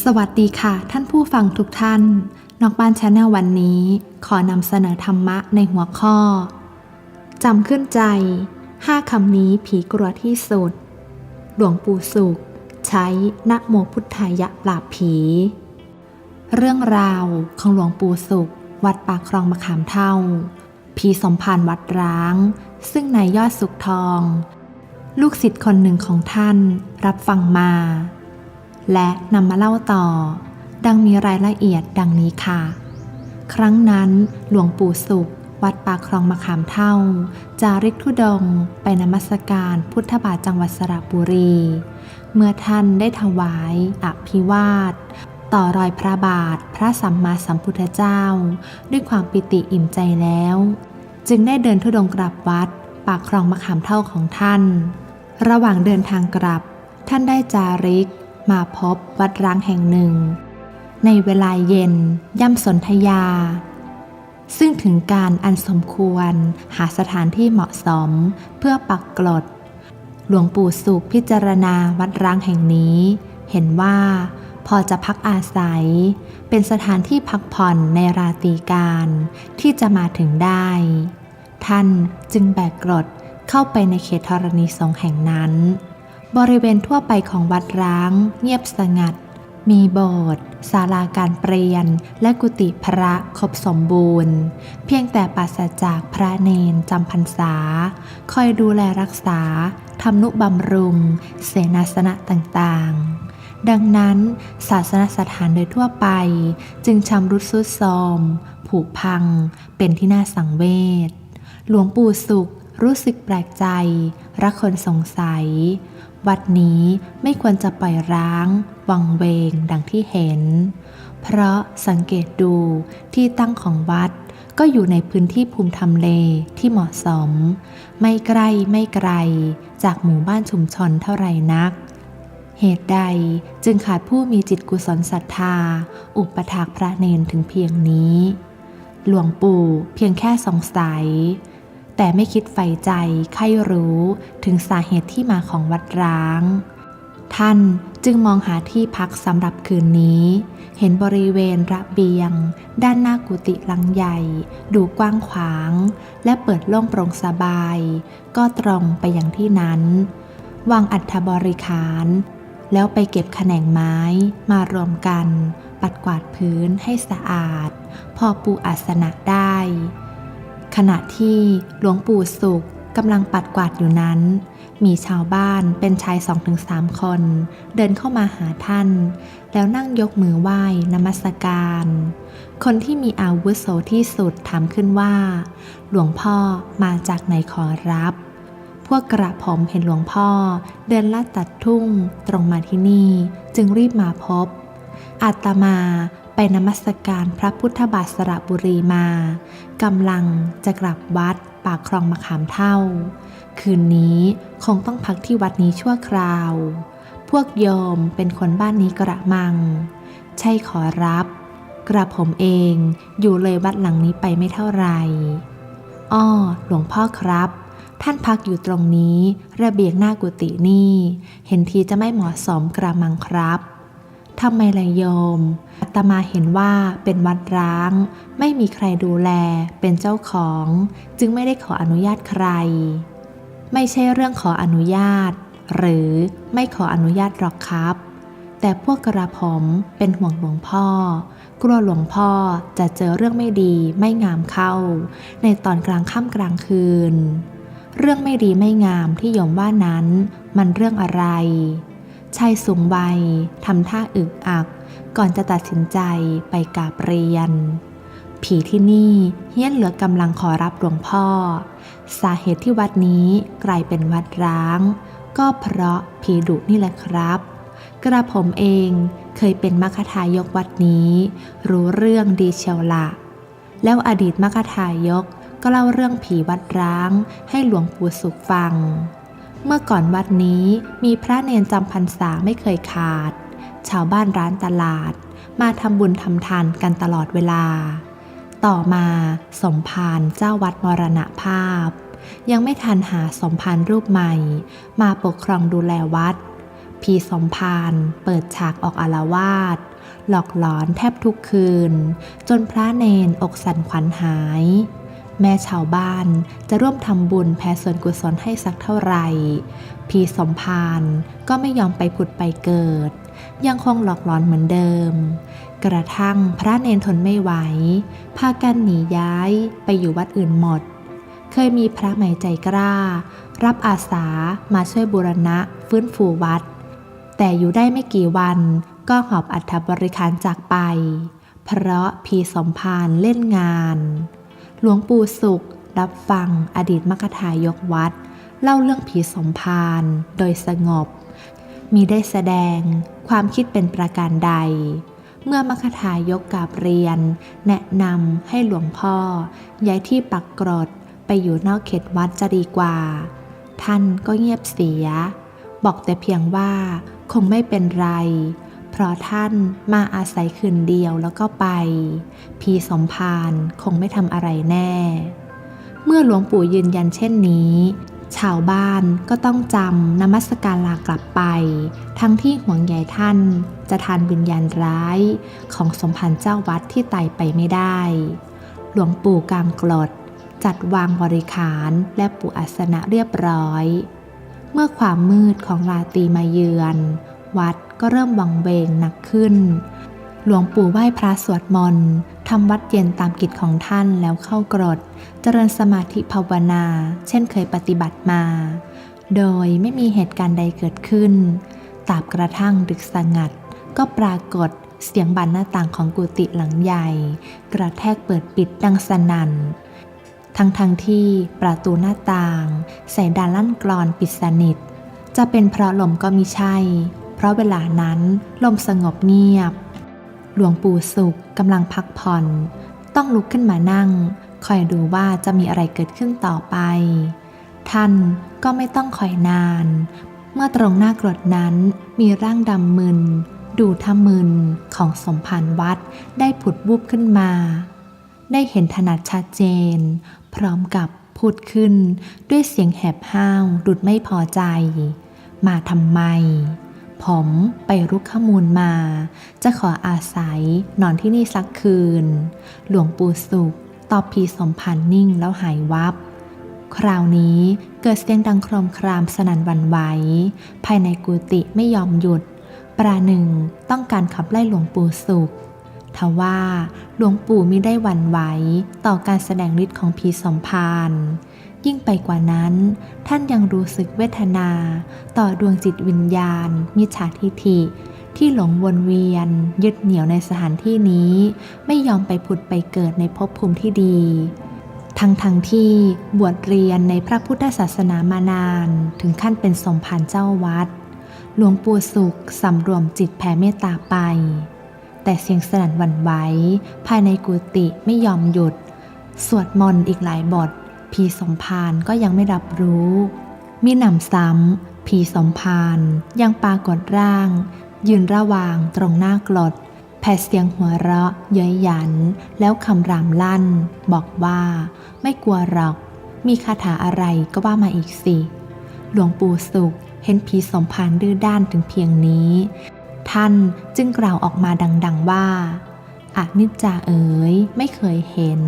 สวัสดีค่ะ ท่านผู้ฟังทุกท่าน นอกบ้านชาแนลวันนี้ ขอนำเสนอธรรมะในหัวข้อจำขึ้นใจห้าคำนี้ผีกลัวที่สุด หลวงปู่สุข ใช้นะโมพุทธายะปราบผี เรื่องราวของหลวงปู่สุข วัดปากคลองมะขามเท่า ผีสมภารวัดร้าง ซึ่งนายยอดสุขทอง ลูกศิษย์คนหนึ่งของท่านรับฟังมา และนำมาเล่าต่อ ดังมีรายละเอียดดังนี้ค่ะ ครั้งนั้นหลวงปู่สุข วัดปากคลองมะขามเท่า จาริกธุดง ไปนมัสการพุทธบาทจังหวัดสระบุรี เมื่อท่านได้ถวายอภิวาท ต่อรอยพระบาทพระสัมมาสัมพุทธเจ้า ด้วยความปิติอิ่มใจแล้ว จึงได้เดินธุดงกลับวัด ปากคลองมะขามเท่าของท่าน ระหว่างเดินทางกลับ ท่านได้จาริก มาพบวัดร้างแห่งหนึ่ง ในเวลาเย็นย่ำสนธยา ซึ่งถึงการอันสมควรหาสถานที่เหมาะสมเพื่อปักกลด หลวงปู่สุขพิจารณาวัดร้างแห่งนี้ เห็นว่าพอจะพักอาศัย เป็นสถานที่พักผ่อนในราตรีการที่จะมาถึงได้ ท่านจึงแบกกรดเข้าไปในเขตธรณีสงแห่งนั้น บริเวณทั่วไปของวัดร้าง เงียบสงัด มีโบสถ์ศาลาการเปรียน และกุฏิพระครบสมบูรณ์ เพียงแต่ปราศจากพระเนนจำพรรษา คอยดูแลรักษาทำนุบำรุง เสนาสนะต่างๆ ดังนั้น ศาสนสถานโดยทั่วไป จึงชำรุดทรุดโทรม ผุพัง เป็นที่น่าสังเวช หลวงปู่สุขรู้สึกแปลกใจรักคนสงสัย วัดนี้ไม่ควรจะปล่อยร้าง วังเวงดังที่เห็น เพราะสังเกตดูที่ตั้งของวัดก็อยู่ในพื้นที่ภูมิทำเลที่เหมาะสม ไม่ใกล้ไม่ไกล จากหมู่บ้านชุมชนเท่าไรนัก เหตุใดจึงขาดผู้มีจิตกุศลศรัทธา อุปถากพระเนนถึงเพียงนี้ หลวงปู่เพียงแค่สงสัย แต่ไม่คิดใฝ่ใจใครรู้ถึงสาเหตุที่มาของวัดร้าง ท่านจึงมองหาที่พักสำหรับคืนนี้ เห็นบริเวณระเบียง ด้านหน้ากุฏิหลังใหญ่ ดูกว้างขวาง และเปิดโล่งโปร่งสบาย ก็ตรงไปอย่างที่นั้น วางอัฐบริขาร แล้วไปเก็บแขนงไม้มารวมกัน ปัดกวาดพื้นให้สะอาด พอปูอาสนะได้ ขณะที่หลวงปู่สุขกำลังปัดกวาดอยู่นั้น มีชาวบ้านเป็นชายสองถึงสามคน เดินเข้ามาหาท่าน แล้วนั่งยกมือไหว้นมัสการ คนที่มีอาวุโสที่สุดถามขึ้นว่า หลวงพ่อมาจากไหนขอรับ พวกกระผมเห็นหลวงพ่อ เดินลาดตัดทุ่งตรงมาที่นี่จึงรีบมาพบอาตมา ไปนมัสการพระพุทธบาทสระบุรีมากำลังจะกลับวัดปากคลองมะขามเท่า คืนนี้คงต้องพักที่วัดนี้ชั่วคราว พวกโยมเป็นคนบ้านนี้กระมัง ใช่ขอรับ กระผมเองอยู่เลยวัดหลังนี้ไปไม่เท่าไหร่อ้อหลวงพ่อครับ ท่านพักอยู่ตรงนี้ ระเบียงหน้ากุฏินี่ เห็นทีจะไม่เหมาะสมกระมังครับ ทำไมล่ะโยมอาตมาเห็นว่าเป็นวัดร้าง ไม่มีใครดูแล เป็นเจ้าของ จึงไม่ได้ขออนุญาตใคร ไม่ใช่เรื่องขออนุญาต หรือไม่ขออนุญาตหรอกครับ แต่พวกกระผมเป็นห่วงหลวงพ่อ กลัวหลวงพ่อจะเจอเรื่องไม่ดีไม่งามเข้า ในตอนกลางค่ำกลางคืน เรื่องไม่ดีไม่งามที่โยมว่านั้น มันเรื่องอะไร ชายสูงวัยทำท่าอึกอัก ก่อนจะตัดสินใจไปกราบเรียน ผีที่นี่เฮี้ยนเหลือกำลังขอรับหลวงพ่อ สาเหตุที่วัดนี้กลายเป็นวัดร้าง ก็เพราะผีดุนี่แหละครับ กระผมเองเคยเป็นมัคคทายกวัดนี้ รู้เรื่องดีเชียวละแล้วอดีตมัคคทายกก็เล่าเรื่องผีวัดร้างให้หลวงปู่สุขฟัง เมื่อก่อนวัดนี้มีพระเนนจำพรรษาไม่เคยขาด ชาวบ้านร้านตลาด มาทำบุญทำทานกันตลอดเวลา ต่อมาสมภารเจ้าวัดมรณภาพ ยังไม่ทันหาสมภารรูปใหม่ มาปกครองดูแลวัดผผีสมภารเปิดฉากออกอารวาสหลอกหลอนแทบทุกคืน จนพระเนนอกสั่นขวัญหาย แม่ชาวบ้านจะร่วมทำบุญแผ่ส่วนกุศลให้สักเท่าไหร่ผีสมภารก็ไม่ยอมไปผุดไปเกิด ยังคงหลอกหลอนเหมือนเดิม กระทั่งพระเนนทนไม่ไหว พากันหนีย้ายไปอยู่วัดอื่นหมด เคยมีพระใหม่ใจกล้า รับอาสามาช่วยบูรณะฟื้นฟูวัด แต่อยู่ได้ไม่กี่วันก็หอบอัฐบริคารจากไป เพราะผีสมภารเล่นงาน หลวงปู่สุข รับฟังอดีตมกทายกวัด เล่าเรื่องผีสมภารโดยสงบ มีได้แสดงความคิดเป็นประการใด เมื่อมคทายกกาบเรียน แนะนำให้หลวงพ่อ ย้ายที่ปักกรดไปอยู่นอกเขตวัดจะดีกว่า ท่านก็เงียบเสีย บอกแต่เพียงว่าคงไม่เป็นไร เพราะท่านมาอาศัยคืนเดียวแล้วก็ไป พีสมภารคงไม่ทำอะไรแน่ เมื่อหลวงปู่ยืนยันเช่นนี้ ชาวบ้านก็ต้องจำนมัสการลากลับไป ทั้งที่ห่วงใยท่านจะทานวิญญาณร้าย ของสมภารเจ้าวัดที่ไต่ไปไม่ได้ หลวงปู่กางกรดจัดวางบริขารและปูอาสนะเรียบร้อย เมื่อความมืดของราตรีมาเยือน วัดก็เริ่มวังเวงหนักขึ้น หลวงปู่ไหว้พระสวดมนต์ทำวัดเย็นตามกิจของท่านแล้วเข้ากรด เจริญสมาธิภาวนา เช่นเคยปฏิบัติมา โดยไม่มีเหตุการณ์ใดเกิดขึ้นตราบกระทั่งดึกสงัด ก็ปรากฏเสียงบานหน้าต่างของกุฏิหลังใหญ่ กระแทกเปิดปิดดังสนั่นทั้งทั้งที่ประตูหน้าต่าง ใส่ดานลั่นกรอนปิดสนิท จะเป็นเพราะลมก็มิใช่เราะเวลานั้นลมสงบเงียบ หลวงปู่สุขกำลังพักผ่อน ต้องลุกขึ้นมานั่ง คอยดูว่าจะมีอะไรเกิดขึ้นต่อไป ท่านก็ไม่ต้องคอยนาน เมื่อตรงหน้ากรดนั้นมีร่างดำมึน ดูทะมึนของสมภารวัดได้ผุดวุบขึ้นมา ได้เห็นถนัดชัดเจน พร้อมกับพูดขึ้นด้วยเสียงแหบห้าวดุดไม่พอใจ มาทำไม ผมไปรุกขมูลมา จะขออาศัยนอนที่นี่สักคืน หลวงปู่สุข ตอบพีสมพันนิ่งแล้วหายวับ คราวนี้เกิดเสียงดังโครมครามสนั่นวันไหว ภายในกุฏิไม่ยอมหยุด ประหนึ่งต้องการขับไล่หลวงปู่สุขทว่าหลวงปู่มิได้หวั่นไหวต่อการแสดงฤทธิ์ของผีสมภาร ยิ่งไปกว่านั้น ท่านยังรู้สึกเวทนา ต่อดวงจิตวิญญาณ มิจฉาทิฐิ ที่หลงวนเวียน ยึดเหนี่ยวในสถานที่นี้ ไม่ยอมไปผุดไปเกิดในภพภูมิที่ดี ทั้งทั้งที่บวชเรียนในพระพุทธศาสนามานาน ถึงขั้นเป็นสมภารเจ้าวัด หลวงปู่สุขสำรวมจิตแผ่เมตตาไป แต่เสียงสนั่นหวั่นไหวภายในกุฏิไม่ยอมหยุด สวดมนต์อีกหลายบท ผีสมภารก็ยังไม่รับรู้ มีหนำซ้ำผีสมภารยังปรากฏร่าง ยืนระหว่างตรงหน้ากรดแผดเสียงหัวเราะเย้ยหยัน แล้วคำรามลั่น บอกว่า ไม่กลัวหรอก มีคาถาอะไรก็ว่ามาอีกสิ หลวงปู่สุขเห็นผีสมภารดื้อด้านถึงเพียงนี้ ท่านจึงกล่าวออกมาดัง ๆว่า อานิจจาเอ๋ยไม่เคยเห็น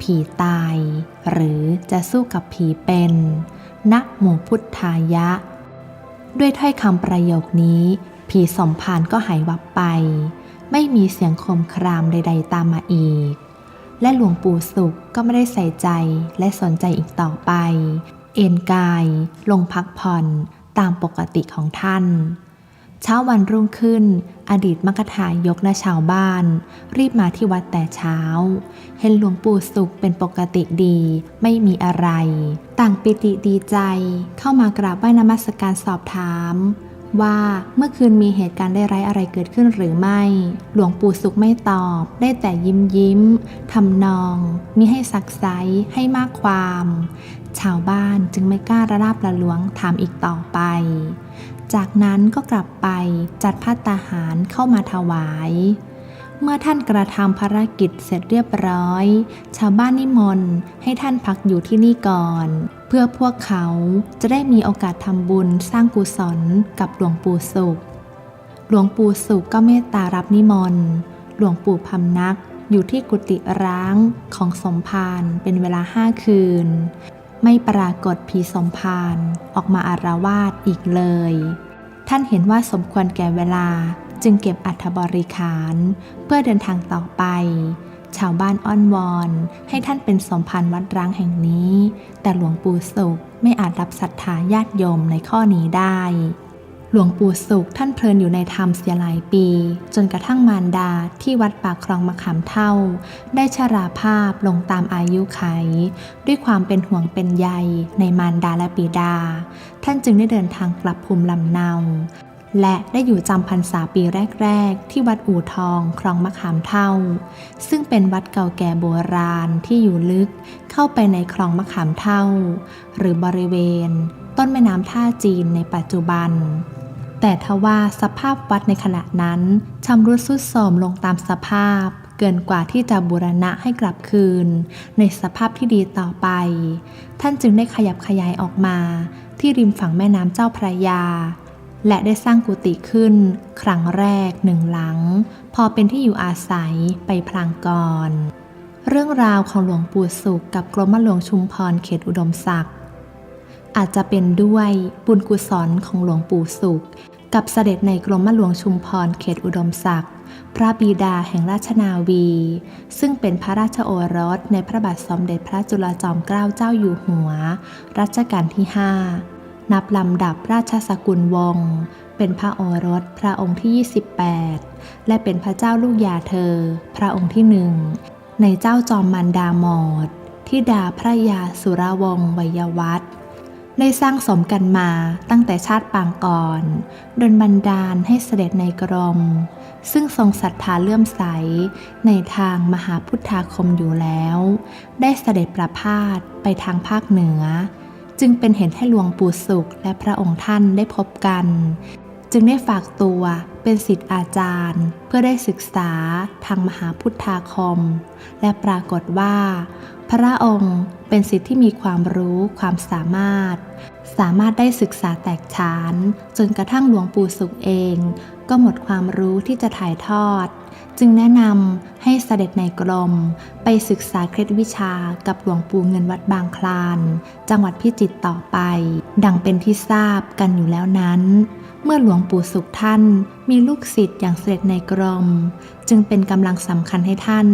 ผีตาย หรือจะสู้กับผีเป็นนะโมพุทธายะ ด้วยถ้อยคำประโยคนี้ ผีสมภารก็หายวับไป ไม่มีเสียงโคมครามใด ๆ ตามมาอีก และหลวงปู่สุขก็ไม่ได้ใส่ใจและสนใจอีกต่อไป เอนกาย ลงพักผ่อนตามปกติของท่าน เช้าวันรุ่งขึ้น อดีตมกทายกและชาวบ้าน รีบมาที่วัดแต่เช้า เห็นหลวงปู่สุขเป็นปกติดีไม่มีอะไร ต่างปิติดีใจเข้ามากราบไหว้นมัสการสอบถาม ว่าเมื่อคืนมีเหตุการณ์ได้ร้ายอะไรเกิดขึ้นหรือไม่ หลวงปู่สุขไม่ตอบ ได้แต่ยิ้มยิ้มทำนอง มิให้สักไซให้มากความ ชาวบ้านจึงไม่กล้าระลาบละล้วงถามอีกต่อไป จากนั้นก็กลับไปจัดพัตตาหารเข้ามาถวาย เมื่อท่านกระทำภารกิจเสร็จเรียบร้อย ชาวบ้านนิมนต์ให้ท่านพักอยู่ที่นี่ก่อน เพื่อพวกเขาจะได้มีโอกาสทำบุญสร้างกุศลกับหลวงปู่สุข หลวงปู่สุขก็เมตตารับนิมนต์ หลวงปู่พำนักอยู่ที่กุฏิร้างของสมภารเป็นเวลาห้าคืน ไม่ปรากฏผีสมภารออกมาอารวาสอีกเลย ท่านเห็นว่าสมควรแก่เวลาจึงเก็บอัฐบริขาร เพื่อเดินทางต่อไป ชาวบ้านอ้อนวอน ให้ท่านเป็นสมภารวัดร้างแห่งนี้ แต่หลวงปู่สุขไม่อาจรับศรัทธาญาติโยมในข้อนี้ได้ หลวงปู่สุขท่านเพลินอยู่ในธรรมเสียหลายปี จนกระทั่งมารดาที่วัดปากคลองมะขามเท่า ได้ชราภาพลงตามอายุไข ด้วยความเป็นห่วงเป็นใยในมารดาและบิดา ท่านจึงได้เดินทางกลับภูมิลำเนา และได้อยู่จำพรรษาปีแรก ๆ ที่วัดอู่ทองคลองมะขามเท่า ซึ่งเป็นวัดเก่าแก่โบราณที่อยู่ลึกเข้าไปในคลองมะขามเท่า หรือบริเวณ ต้นแม่น้ำท่าจีนในปัจจุบัน แต่ทว่าสภาพวัดในขณะนั้นชำรุดทรุดโทรมลงตามสภาพ เกินกว่าที่จะบูรณะให้กลับคืน ในสภาพที่ดีต่อไป ท่านจึงได้ขยับขยายออกมา ที่ริมฝั่งแม่น้ำเจ้าพระยา และได้สร้างกุฏิขึ้น ครั้งแรกหนึ่งหลัง พอเป็นที่อยู่อาศัยไปพลางก่อน เรื่องราวของหลวงปู่สุขกับกรมหลวงชุมพรเขตอุดมศักดิ์ อาจจะเป็นด้วยบุญกุศลของหลวงปู่สุข กับเสด็จในกรมหลวงชุมพรเขตอุดมศักดิ์พระบิดาแห่งราชนาวี ซึ่งเป็นพระราชโอรสในพระบาทสมเด็จพระจุลจอมเกล้าเจ้าอยู่หัว รัชกาลที่ 5 นับลำดับราชสกุลวงศ์เป็นพระโอรสพระองค์ที่ 28 และเป็นพระเจ้าลูกยาเธอ พระองค์ที่หนึ่งในเจ้าจอมมันดาหมอดที่ดาพระยาสุรวงศ์ไวยวัฒน์ ได้สร้างสมกันมาตั้งแต่ชาติปางก่อนดนบันดาลให้เสด็จในกรม ซึ่งทรงศรัทธาเลื่อมใสในทางมหาพุทธาคมอยู่แล้ว ได้เสด็จประพาสไปทางภาคเหนือ จึงเป็นเห็นให้หลวงปู่สุขและพระองค์ท่านได้พบกัน จึงได้ฝากตัวเป็นศิษย์อาจารย์ เพื่อได้ศึกษาทางมหาพุทธาคม และปรากฏว่า พระองค์เป็นศิษย์ที่มีความรู้ความสามารถ สามารถได้ศึกษาแตกฉาน จนกระทั่งหลวงปู่สุขเอง ก็หมดความรู้ที่จะถ่ายทอด จึงแนะนำให้เสด็จในกรม ไปศึกษาเคล็ดวิชากับหลวงปู่เงินวัดบางคลาน จังหวัดพิจิตรต่อไป ดังเป็นที่ทราบกันอยู่แล้วนั้นเมื่อหลวงปู่สุขท่านมีลูกศิษย์อย่างเสด็จในกรม จึงเป็นกำลังสำคัญให้ท่าน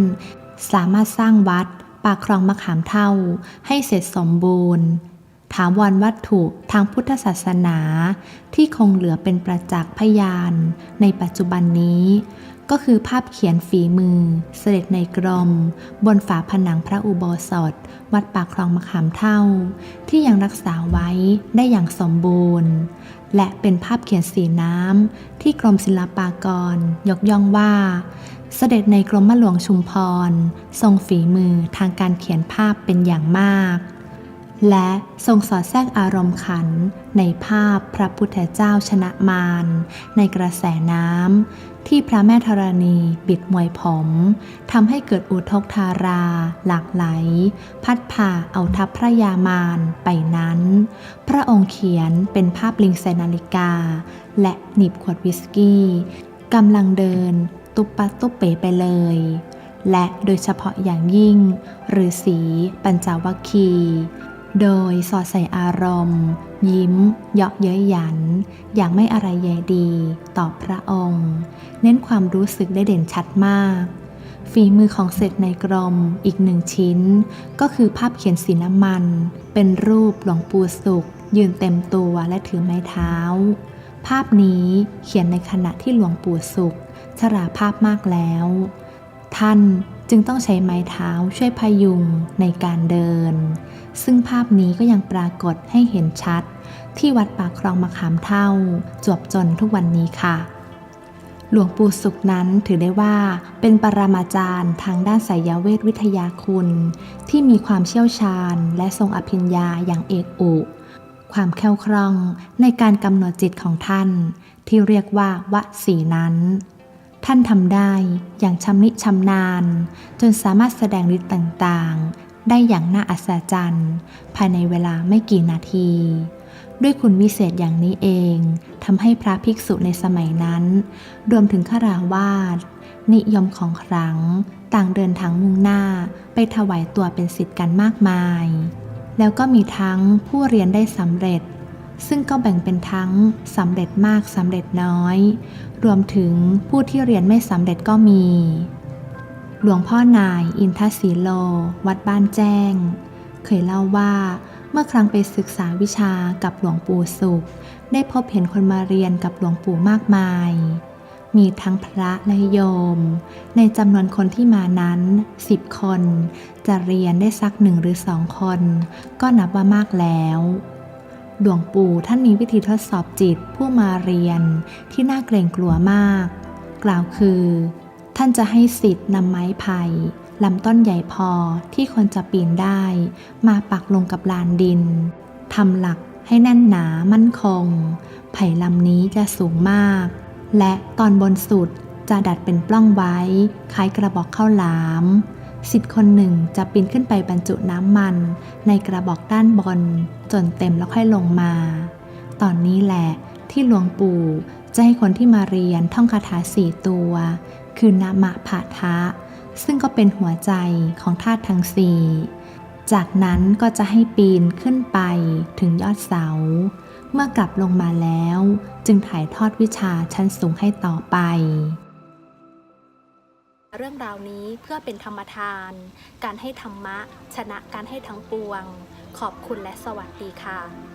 สามารถสร้างวัด ปากคลองมะขามเท่าให้เสร็จสมบูรณ์ ถามวันวัตถุทางพุทธศาสนาที่คงเหลือเป็นประจักษ์พยาน ในปัจจุบันนี้ ก็คือภาพเขียนฝีมือ เสด็จในกรม บนฝาผนังพระอุโบสถ วัดปากคลองมะขามเท่า ที่ยังรักษาไว้ได้อย่างสมบูรณ์และเป็นภาพเขียนสีน้ำที่กรมศิลปากรยกย่องว่า เสด็จในกรมหลวงชุมพร ทรงฝีมือทางการเขียนภาพเป็นอย่างมาก และทรงสอดแทรกอารมณ์ขันในภาพพระพุทธเจ้าชนะมารในกระแสน้ำที่พระแม่ธรณีบิดมวยผมทำให้เกิดอุทกธารา หลากไหล พัดผ่าเอาทัพพระยามารไปนั้น พระองค์เขียนเป็นภาพลิงใส่นาฬิกา และหนีบขวดวิสกี้กำลังเดิน ตุปปัตตุเป๋ไปเลย และโดยเฉพาะอย่างยิ่งฤาษีปัญจวัคคี โดยสอดใส่อารมณ์ ยิ้มเยาะเย้ยหยัน อย่างไม่อะไรแยดีต่อพระองค์ เน้นความรู้สึกได้เด่นชัดมากฝีมือของเศรษในกรมอีกหนึ่งชิ้น ก็คือภาพเขียนสีน้ำมัน เป็นรูปหลวงปู่สุข ยืนเต็มตัวและถือไม้เท้า ภาพนี้เขียนในขณะที่หลวงปู่สุข ชราภาพมากแล้ว ท่านจึงต้องใช้ไม้เท้าช่วยพยุงในการเดิน ซึ่งภาพนี้ก็ยังปรากฏให้เห็นชัด ที่วัดปากคลองมะขามเท่า จวบจนทุกวันนี้ค่ะ หลวงปู่สุขนั้นถือได้ว่าเป็นปรมาจารย์ทางด้านไสยเวทวิทยาคุณ ที่มีความเชี่ยวชาญ และทรงอภิญญาอย่างเอกอุความแคล่วคล่องในการกำหนดจิตของท่าน ที่เรียกว่าวสีนั้น ท่านทำได้อย่างชำนิชำนาญ จนสามารถแสดงฤทธิ์ต่างๆ ได้อย่างน่าอัศจรรย์ภายในเวลาไม่กี่นาที ด้วยคุณวิเศษอย่างนี้เองทำให้พระภิกษุในสมัยนั้น รวมถึงขราวาสนิยมของครั้ง ต่างเดินทางมุ่งหน้าไปถวายตัวเป็นศิษย์กันมากมาย แล้วก็มีทั้งผู้เรียนได้สำเร็จ ซึ่งก็แบ่งเป็นทั้งสำเร็จมากสำเร็จน้อย รวมถึงผู้ที่เรียนไม่สำเร็จก็มี หลวงพ่อนายอินทศิโล วัดบ้านแจ้ง เคยเล่าว่าเมื่อครั้งไปศึกษาวิชากับหลวงปู่สุข ได้พบเห็นคนมาเรียนกับหลวงปู่มากมาย มีทั้งพระและโยม ในจำนวนคนที่มานั้นสิบคน จะเรียนได้สักหนึ่งหรือสองคน ก็นับว่ามากแล้ว หลวงปู่ท่านมีวิธีทดสอบจิตผู้มาเรียนที่น่าเกรงกลัวมาก กล่าวคือ ท่านจะให้สิทธิ์นำไม้ไผ่ลำต้นใหญ่พอที่คนจะปีนได้ มาปักลงกับลานดินทำหลักให้แน่นหนามั่นคง ไผ่ลำนี้จะสูงมาก และตอนบนสุดจะดัดเป็นปล้องไว้ คล้ายกระบอกข้าวหลาม สิทธิ์คนหนึ่งจะปีนขึ้นไปบรรจุน้ำมัน ในกระบอกด้านบน จนเต็มแล้วค่อยลงมา ตอนนี้แหละที่หลวงปู่จะให้คนที่มาเรียนท่องคาถาสี่ตัว คือนามะผะทะ ซึ่งก็เป็นหัวใจของธาตุทั้งสี่จากนั้นก็จะให้ปีนขึ้นไปถึงยอดเสา เมื่อกลับลงมาแล้ว จึงถ่ายทอดวิชาชั้นสูงให้ต่อไป เรื่องราวนี้เพื่อเป็นธรรมทาน การให้ธรรมะ ชนะการให้ทั้งปวง ขอบคุณและสวัสดีค่ะ